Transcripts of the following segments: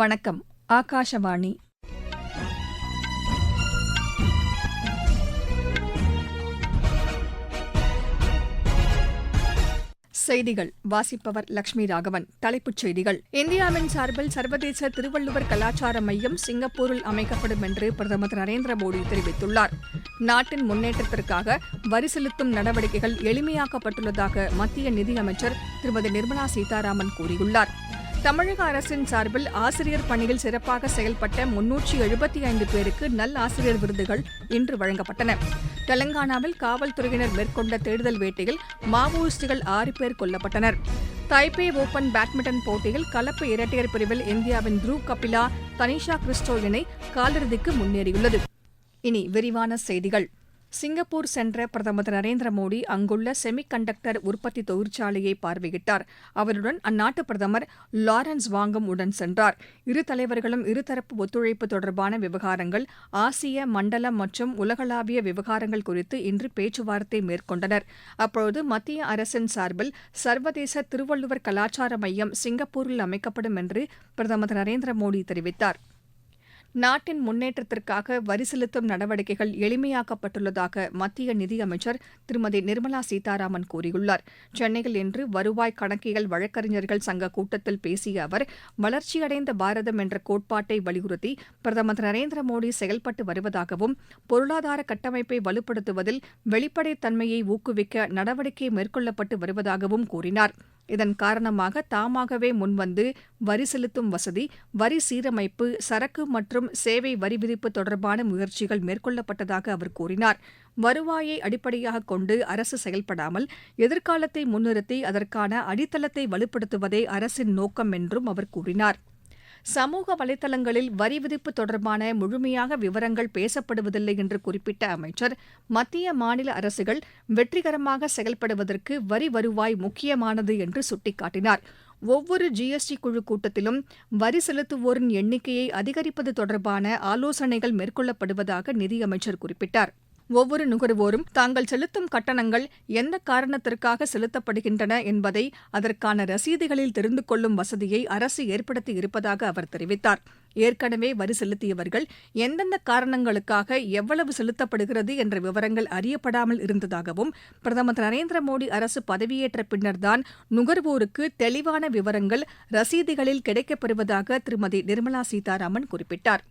வணக்கம் ஆகாஷவாணி. செய்திகள் வாசிப்பவர் லட்சுமி ராகவன் தலைப்புச் செய்திகள். இந்தியாவின் சார்பில் சர்வதேச திருவள்ளுவர் கலாச்சார மையம் சிங்கப்பூரில் அமைக்கப்படும் என்று பிரதமர் திரு நரேந்திர மோடி தெரிவித்துள்ளார். நாட்டின் முன்னேற்றத்திற்காக வரி செலுத்தும் நடவடிக்கைகள் எளிமையாக்கப்பட்டுள்ளதாக மத்திய நிதியமைச்சர் திருமதி நிர்மலா சீதாராமன் கூறியுள்ளார். தமிழக அரசின் சார்பில் ஆசிரியர் பணியில் சிறப்பாக செயல்பட்ட முன்னூற்றி எழுபத்தி ஐந்து பேருக்கு நல் ஆசிரியர் விருதுகள் இன்று வழங்கப்பட்டன. தெலங்கானாவில் காவல்துறையினர் மேற்கொண்ட தேடுதல் வேட்டையில் மாவோயிஸ்டுகள் ஆறு பேர் கொல்லப்பட்டனர். தைபே ஓபன் பேட்மிண்டன் போட்டியில் கலப்பு இரட்டையர் பிரிவில் இந்தியாவின் த்ருவ் கபிலா தனிஷா கிறிஸ்டோ இணை காலிறுதிக்கு முன்னேறியுள்ளது. இனி விரிவான செய்திகள். சிங்கப்பூர் சென்ற பிரதமர் திரு நரேந்திர மோடி அங்குள்ள செமிகண்டக்டர் உற்பத்தி தொழிற்சாலையை பார்வையிட்டார். அவருடன் அந்நாட்டு பிரதமர் லாரன்ஸ் வாங்கம் உடன் சென்றார். இரு தலைவர்களும் இருதரப்பு ஒத்துழைப்பு தொடர்பான விவகாரங்கள் ஆசிய மண்டலம் மற்றும் உலகளாவிய விவகாரங்கள் குறித்து இன்று பேச்சுவார்த்தை மேற்கொண்டனர். அப்போது மத்திய அரசின் சார்பில் சர்வதேச திருவள்ளுவர் கலாச்சார மையம் சிங்கப்பூரில் அமைக்கப்படும் என்று பிரதமர் திரு நரேந்திர மோடி தெரிவித்தார். நாட்டின் முன்னேற்றத்திற்காக வரி செலுத்தும் நடவடிக்கைகள் எளிமையாக்கப்பட்டுள்ளதாக மத்திய நிதியமைச்சர் திருமதி நிர்மலா சீதாராமன் கூறியுள்ளார். சென்னையில் இன்று வருவாய் கணக்கியல் வழக்கறிஞர்கள் சங்க கூட்டத்தில் பேசிய அவர் வளர்ச்சியடைந்த பாரதம் என்ற கோட்பாட்டை வலியுறுத்தி பிரதமர் திரு நரேந்திர மோடி செயல்பட்டு வருவதாகவும் பொருளாதார கட்டமைப்பை வலுப்படுத்துவதில் வெளிப்படைத்தன்மையை ஊக்குவிக்க நடவடிக்கை மேற்கொள்ளப்பட்டு வருவதாகவும் கூறினார். இதன் காரணமாக தாமாகவே முன்வந்து வரி செலுத்தும் வசதி வரி சீரமைப்பு சரக்கு மற்றும் சேவை வரி விதிப்பு தொடர்பான முயற்சிகள் மேற்கொள்ளப்பட்டதாக அவர் கூறினார். வருவாயை அடிப்படையாக கொண்டு அரசு செயல்படாமல் எதிர்காலத்தை முன்னிறுத்தி அதற்கான அடித்தளத்தை வலுப்படுத்துவதே அரசின் நோக்கம் என்றும் அவர் கூறினார். சமூக வலைதளங்களில் வரி விதிப்பு தொடர்பான முழுமையாக விவரங்கள் பேசப்படுவதில்லை என்று குறிப்பிட்ட அமைச்சர் மத்திய மாநில அரசுகள் வெற்றிகரமாக செயல்படுவதற்கு வரி வருவாய் முக்கியமானது என்று சுட்டிக்காட்டினார். ஒவ்வொரு ஜிஎஸ்டி குழு கூட்டத்திலும் வரி செலுத்துவோரின் எண்ணிக்கையை அதிகரிப்பது தொடர்பான ஆலோசனைகள் மேற்கொள்ளப்படுவதாக நிதியமைச்சர் குறிப்பிட்டார். ஒவ்வொரு நுகர்வோரும் தாங்கள் செலுத்தும் கட்டணங்கள் எந்த காரணத்திற்காக செலுத்தப்படுகின்றன என்பதை அதற்கான ரசீதுகளில் தெரிந்து கொள்ளும் வசதியை அரசு ஏற்படுத்தி இருப்பதாக அவர் தெரிவித்தார். ஏற்கனவே வரி செலுத்தியவர்கள் எந்தெந்த காரணங்களுக்காக எவ்வளவு செலுத்தப்படுகிறது என்ற விவரங்கள் அறியப்படாமல் இருந்ததாகவும் பிரதமர் திரு நரேந்திர மோடி அரசு பதவியேற்ற பின்னர்தான் நுகர்வோருக்கு தெளிவான விவரங்கள் ரசீதுகளில் கிடைக்கப்பெறுவதாக திருமதி நிர்மலா சீதாராமன் குறிப்பிட்டார்.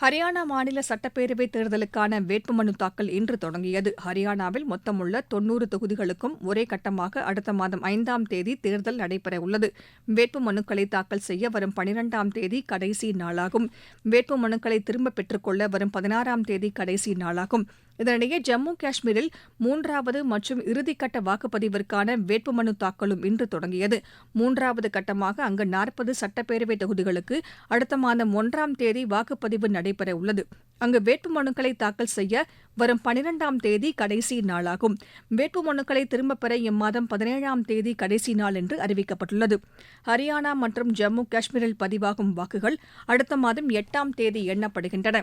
ஹரியானா மாநில சட்டப்பேரவைத் தேர்தலுக்கான வேட்புமனு தாக்கல் இன்று தொடங்கியது. ஹரியானாவில் மொத்தமுள்ள தொன்னூறு தொகுதிகளுக்கும் ஒரே கட்டமாக அடுத்த மாதம் ஐந்தாம் தேதி தேர்தல் நடைபெறவுள்ளது வேட்புமனுக்களை தாக்கல் செய்ய வரும் பனிரெண்டாம் தேதி கடைசி நாளாகும். வேட்புமனுக்களை திரும்பப் பெற்றுக்கொள்ள வரும் பதினாறாம் தேதி கடைசி நாளாகும். இதனிடையே ஜம்மு காஷ்மீரில் மூன்றாவது மற்றும் இறுதிக்கட்ட வாக்குப்பதிவிற்கான வேட்புமனு தாக்கலும் இன்று தொடங்கியது. மூன்றாவது கட்டமாக அங்கு நாற்பது சட்டப்பேரவை தொகுதிகளுக்கு அடுத்த மாதம் ஒன்றாம் தேதி வாக்குப்பதிவு நடைபெற உள்ளது அங்கு வேட்புமனுக்களை தாக்கல் செய்ய வரும் பனிரெண்டாம் தேதி கடைசி நாளாகும். வேட்புமனுக்களை திரும்பப் பெற இம்மாதம் பதினேழாம் தேதி கடைசி நாள் என்று அறிவிக்கப்பட்டுள்ளது. ஹரியானா மற்றும் ஜம்மு காஷ்மீரில் பதிவாகும் வாக்குகள் அடுத்த மாதம் எட்டாம் தேதி எண்ணப்படுகின்றன.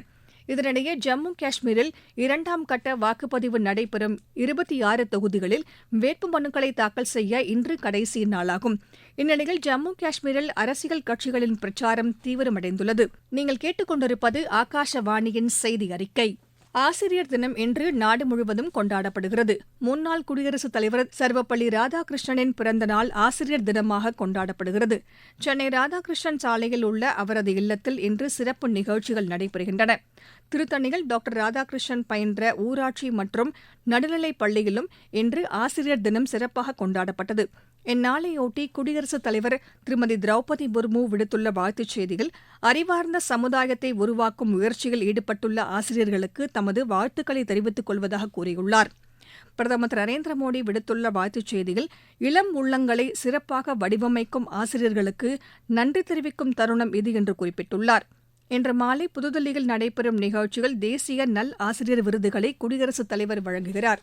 இதனிடையே ஜம்மு காஷ்மீரில் இரண்டாம் கட்ட வாக்குப்பதிவு நடைபெறும் இருபத்தி ஆறு தொகுதிகளில் வேட்புமனுக்களை தாக்கல் செய்ய இன்று கடைசி நாளாகும். இந்நிலையில் ஜம்மு காஷ்மீரில் அரசியல் கட்சிகளின் பிரச்சாரம் தீவிரமடைந்துள்ளது. நீங்கள் கேட்டுக்கொண்டிருப்பது ஆகாஷவாணியின் செய்தி அறிக்கை. ஆசிரியர் தினம் இன்று நாடு முழுவதும் கொண்டாடப்படுகிறது. முன்னாள் குடியரசுத் தலைவர் சர்வப்பள்ளி ராதாகிருஷ்ணனின் பிறந்த நாள் ஆசிரியர் தினமாக கொண்டாடப்படுகிறது. சென்னை ராதாகிருஷ்ணன் சாலையில் உள்ள அவரது இல்லத்தில் இன்று சிறப்பு நிகழ்ச்சிகள் நடைபெறுகின்றன. திருத்தணியில் டாக்டர் ராதாகிருஷ்ணன் பயின்ற ஊராட்சி மற்றும் நடுநிலைப் பள்ளியிலும் இன்று ஆசிரியர் தினம் சிறப்பாக கொண்டாடப்பட்டது. இந்நாளையொட்டி குடியரசுத் தலைவர் திருமதி திரௌபதி முர்மு விடுத்துள்ள வாழ்த்துச் செய்தியில் அறிவார்ந்த சமுதாயத்தை உருவாக்கும் முயற்சியில் ஈடுபட்டுள்ள ஆசிரியர்களுக்கு தமது வாழ்த்துக்களை தெரிவித்துக் கொள்வதாக கூறியுள்ளார். பிரதமர் திரு நரேந்திர மோடி விடுத்துள்ள வாழ்த்துச் செய்தியில் இளம் உள்ளங்களை சிறப்பாக வடிவமைக்கும் ஆசிரியர்களுக்கு நன்றி தெரிவிக்கும் தருணம் இது என்று குறிப்பிட்டுள்ளார். இன்று மாலை புதுதில்லியில் நடைபெறும் நிகழ்ச்சியில் தேசிய நல் ஆசிரியர் விருதுகளை குடியரசுத் தலைவர் வழங்குகிறார்.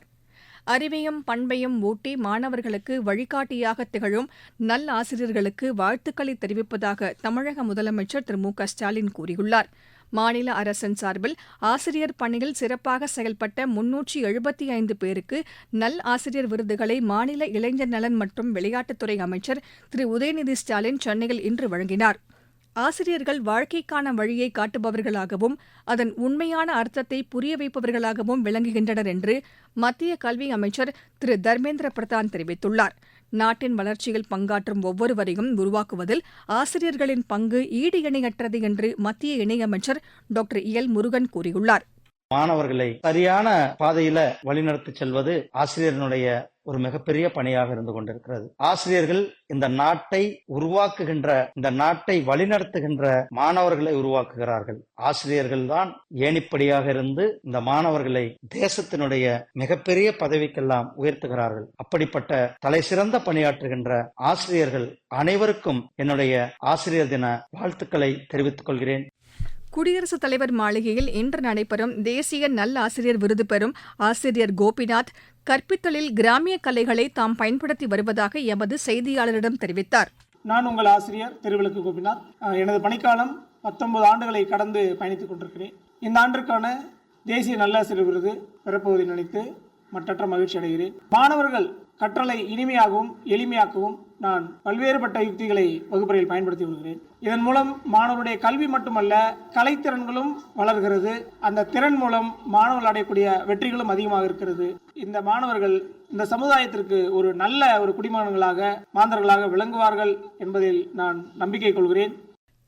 அறிவையும் பண்பையும் ஊட்டி மாணவர்களுக்கு வழிகாட்டியாக திகழும் நல் ஆசிரியர்களுக்கு வாழ்த்துக்களை தெரிவிப்பதாக தமிழக முதலமைச்சர் திரு மு க ஸ்டாலின் கூறியுள்ளார். மாநில அரசின் சார்பில் ஆசிரியர் பணியில் சிறப்பாக செயல்பட்ட முன்னூற்றி எழுபத்தி ஐந்து பேருக்கு நல் ஆசிரியர் விருதுகளை மாநில இளைஞர் நலன் மற்றும் விளையாட்டுத்துறை அமைச்சர் திரு உதயநிதி ஸ்டாலின் சென்னையில் இன்று வழங்கினார். ஆசிரியர்கள் வாழ்க்கைக்கான வழியை காட்டுபவர்களாகவும் அதன் உண்மையான அர்த்தத்தை புரிய வைப்பவர்களாகவும் விளங்குகின்றனர் என்று மத்திய கல்வி அமைச்சர் திரு. தர்மேந்திர பிரதான் தெரிவித்துள்ளார். நாட்டின் வளர்ச்சியில் பங்காற்றும் ஒவ்வொருவரையும் உருவாக்குவதில் ஆசிரியர்களின் பங்கு ஈடு இணையற்றது என்று மத்திய இணையமைச்சர் டாக்டர் எல். முருகன் கூறியுள்ளார். மாணவர்களை சரியான பாதையில வழிநடத்தி செல்வது ஆசிரியர்களுடைய ஒரு மிகப்பெரிய பணியாக இருந்து கொண்டிருக்கிறது. ஆசிரியர்கள் இந்த நாட்டை உருவாக்குகின்ற இந்த நாட்டை வழிநடத்துகின்ற மாணவர்களை உருவாக்குகிறார்கள். ஆசிரியர்கள் தான் ஏணிப்படியாக இருந்து இந்த மாணவர்களை தேசத்தினுடைய மிகப்பெரிய பதவிக்கெல்லாம் உயர்த்துகிறார்கள். அப்படிப்பட்ட தலை சிறந்த பணியாற்றுகின்ற ஆசிரியர்கள் அனைவருக்கும் என்னுடைய ஆசிரியர் தின வாழ்த்துக்களை தெரிவித்துக் கொள்கிறேன். குடியரசுத் தலைவர் மாளிகையில் இன்று நடைபெறும் தேசிய நல்லாசிரியர் விருது பெறும் ஆசிரியர் கோபிநாத் கற்பித்தலில் கிராமிய கலைகளை தாம் பயன்படுத்தி வருவதாக எமது செய்தியாளரிடம் தெரிவித்தார். நான் உங்கள் ஆசிரியர் திருவிளக்கு கோபிநாத். எனது பணிக்காலம் பத்தொன்பது ஆண்டுகளை கடந்து பயணித்துக் கொண்டிருக்கிறேன். இந்த ஆண்டிற்கான தேசிய நல்லாசிரியர் விருது பெறப்போவதை நினைத்து மற்றற்ற மகிழ்ச்சி அடைகிறேன். மாணவர்கள் கற்றலை இனிமையாகவும் எளிமையாக்கவும் நான் பல்வேறுபட்ட யுக்திகளை வகுப்பறையில் பயன்படுத்தி வருகிறேன். இதன் மூலம் மாணவருடைய கல்வி மட்டுமல்ல கலைத்திறன்களும் வளர்கிறது. அந்த திறன் மூலம் மாணவர்கள் அடையக்கூடிய வெற்றிகளும் அதிகமாக இருக்கிறது. இந்த மாணவர்கள் இந்த சமுதாயத்திற்கு ஒரு நல்ல ஒரு குடிமகன்களாக மாந்தர்களாக விளங்குவார்கள் என்பதில் நான் நம்பிக்கை கொள்கிறேன்.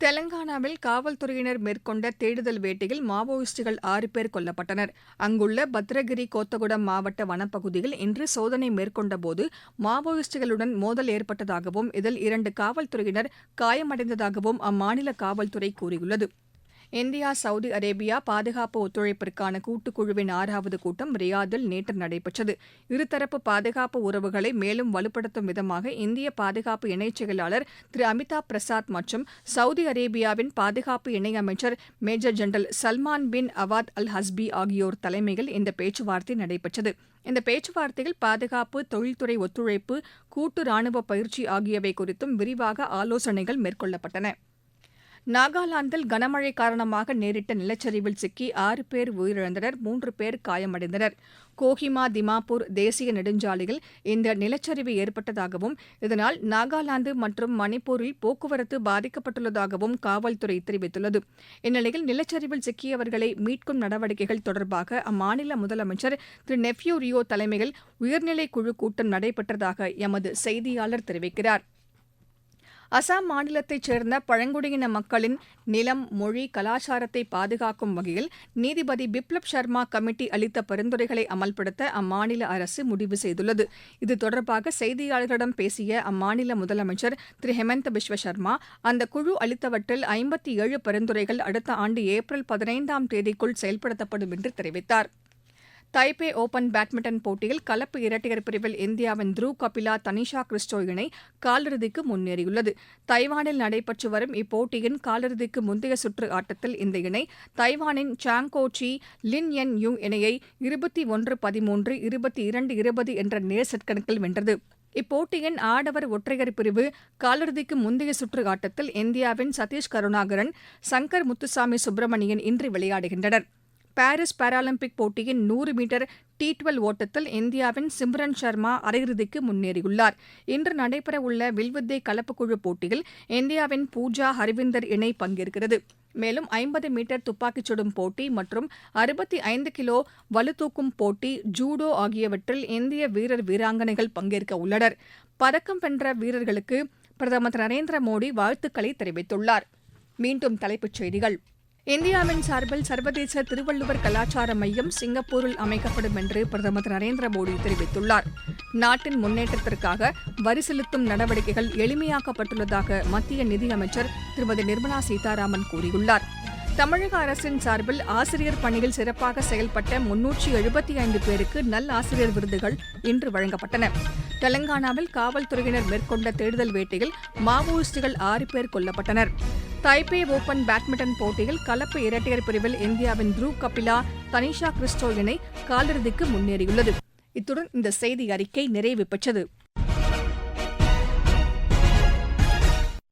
தெலங்கானாவில் காவல்துறையினர் மேற்கொண்ட தேடுதல் வேட்டையில் மாவோயிஸ்டுகள் ஆறு பேர் கொல்லப்பட்டனர். அங்குள்ள பத்ரகிரி கோத்தகுடம் மாவட்ட வனப்பகுதியில் இன்று சோதனை மேற்கொண்டபோது மாவோயிஸ்டுகளுடன் மோதல் ஏற்பட்டதாகவும் இதில் இரண்டு காவல்துறையினர் காயமடைந்ததாகவும் அம்மாநில காவல்துறை கூறியுள்ளது. இந்தியா சவுதி அரேபியா பாதுகாப்பு ஒத்துழைப்பிற்கான கூட்டுக்குழுவின் ஆறாவது கூட்டம் ரியாதில் நேற்று நடைபெற்றது. இருதரப்பு பாதுகாப்பு உறவுகளை மேலும் வலுப்படுத்தும் விதமாக இந்திய பாதுகாப்பு இணைச் செயலாளர் திரு அமிதாப் பிரசாத் மற்றும் சவுதி அரேபியாவின் பாதுகாப்பு இணையமைச்சர் major general Salman bin Awad al Hasbi ஆகியோர் தலைமையில் இந்த பேச்சுவார்த்தை நடைபெற்றது. இந்த பேச்சுவார்த்தையில் பாதுகாப்பு தொழில்துறை ஒத்துழைப்பு கூட்டு ராணுவ பயிற்சி ஆகியவை குறித்தும் விரிவாக ஆலோசனைகள் மேற்கொள்ளப்பட்டன. நாகாலாந்தில் கனமழை காரணமாக நேரிட்ட நிலச்சரிவில் சிக்கி ஆறு பேர் உயிரிழந்தனர் மூன்று பேர் காயமடைந்தனர். கோஹிமா திமாப்பூர் தேசிய நெடுஞ்சாலையில் இந்த நிலச்சரிவு ஏற்பட்டதாகவும் இதனால் நாகாலாந்து மற்றும் மணிப்பூரில் போக்குவரத்து பாதிக்கப்பட்டுள்ளதாகவும் காவல்துறை தெரிவித்துள்ளது. இந்நிலையில் நிலச்சரிவில் சிக்கியவர்களை மீட்கும் நடவடிக்கைகள் தொடர்பாக அம்மாநில முதலமைச்சர் திரு நெஃப்யூ ரியோ தலைமையில் உயர்நிலை குழு கூட்டம் நடைபெற்றதாக எமது செய்தியாளர் தெரிவிக்கிறார். அசாம் மாநிலத்தைச் சேர்ந்த பழங்குடியின மக்களின் நிலம் மொழி கலாச்சாரத்தை பாதுகாக்கும் வகையில் நீதிபதி பிப்ளப் சர்மா கமிட்டி அளித்த பரிந்துரைகளை அமல்படுத்த அம்மாநில அரசு முடிவு செய்துள்ளது. இது தொடர்பாக செய்தியாளர்களிடம் பேசிய அம்மாநில முதலமைச்சர் திரு. ஹெமந்த் பிஸ்வ சர்மா அந்த குழு அளித்தவற்றில் ஐம்பத்தி ஏழு பரிந்துரைகள் அடுத்த ஆண்டு ஏப்ரல் பதினைந்தாம் தேதிக்குள் செயல்படுத்தப்படும் என்று தெரிவித்தார். தைபே ஓபன் பேட்மிண்டன் போட்டியில் கலப்பு இரட்டையர் பிரிவில் இந்தியாவின் த்ருவ் கபிலா தனிஷா கிறிஸ்டோ இணை காலிறுதிக்கு முன்னேறியுள்ளது. தைவானில் நடைபெற்று வரும் இப்போட்டியின் காலிறுதிக்கு முந்தைய சுற்று ஆட்டத்தில் இந்த இணை தைவானின் சாங்கோ சி லின் என் யூ இணையை இருபத்தி ஒன்று பதிமூன்று இருபத்தி இரண்டு இருபது என்ற நேர் செட் கணக்கில் வென்றது. இப்போட்டியின் ஆடவர் ஒற்றையர் பிரிவு காலிறுதிக்கு முந்தைய சுற்று ஆட்டத்தில் இந்தியாவின் சதீஷ் கருணாகரன் சங்கர் முத்துசாமி சுப்பிரமணியன் இன்று விளையாடுகின்றனர். பாரிஸ் பாராலிம்பிக் போட்டியின் நூறு மீட்டர் டி டுவெல் ஓட்டத்தில் இந்தியாவின் சிம்ரன் சர்மா அரையிறுதிக்கு முன்னேறியுள்ளார். இன்று நடைபெறவுள்ள வில்வித்தை கலப்புக்குழு போட்டியில் இந்தியாவின் பூஜா ஹரிவிந்தர் இணை பங்கேற்கிறது. மேலும் ஐம்பது மீட்டர் துப்பாக்கிச் சுடும் போட்டி மற்றும் அறுபத்தி ஐந்து கிலோ வலுதூக்கும் போட்டி ஜூடோ ஆகியவற்றில் இந்திய வீரர் வீராங்கனைகள் பங்கேற்க உள்ளனர். பதக்கம் வென்ற வீரர்களுக்கு பிரதமர் திரு நரேந்திர மோடி வாழ்த்துக்களை தெரிவித்துள்ளார். மீண்டும் தலைப்புச் செய்திகள். இந்தியாவின் சார்பில் சர்வதேச திருவள்ளுவர் கலாச்சார மையம் சிங்கப்பூரில் அமைக்கப்படும் என்று பிரதமர் திரு நரேந்திர மோடி தெரிவித்துள்ளார். நாட்டின் முன்னேற்றத்திற்காக வரி செலுத்தும் நடவடிக்கைகள் எளிமையாக்கப்பட்டுள்ளதாக மத்திய நிதியமைச்சர் திருமதி நிர்மலா சீதாராமன் கூறியுள்ளார். தமிழக அரசின் சார்பில் ஆசிரியர் பணியில் சிறப்பாக செயல்பட்ட முன்னூற்றி எழுபத்தி ஐந்து பேருக்கு நல் ஆசிரியர் விருதுகள் இன்று வழங்கப்பட்டன. தெலங்கானாவில் காவல்துறையினர் மேற்கொண்ட தேடுதல் வேட்டையில் மாவோயிஸ்டுகள் ஆறு பேர் கொல்லப்பட்டனர். தைபே ஓபன் பேட்மிண்டன் போட்டியில் கலப்பு இரட்டையர் பிரிவில் இந்தியாவின் த்ருவ் கபிலா தனிஷா கிறிஸ்டோ இணை காலிறுதிக்கு முன்னேறியுள்ளது. இத்துடன் இந்த செய்தி அறிக்கை நிறைவு பெற்றது.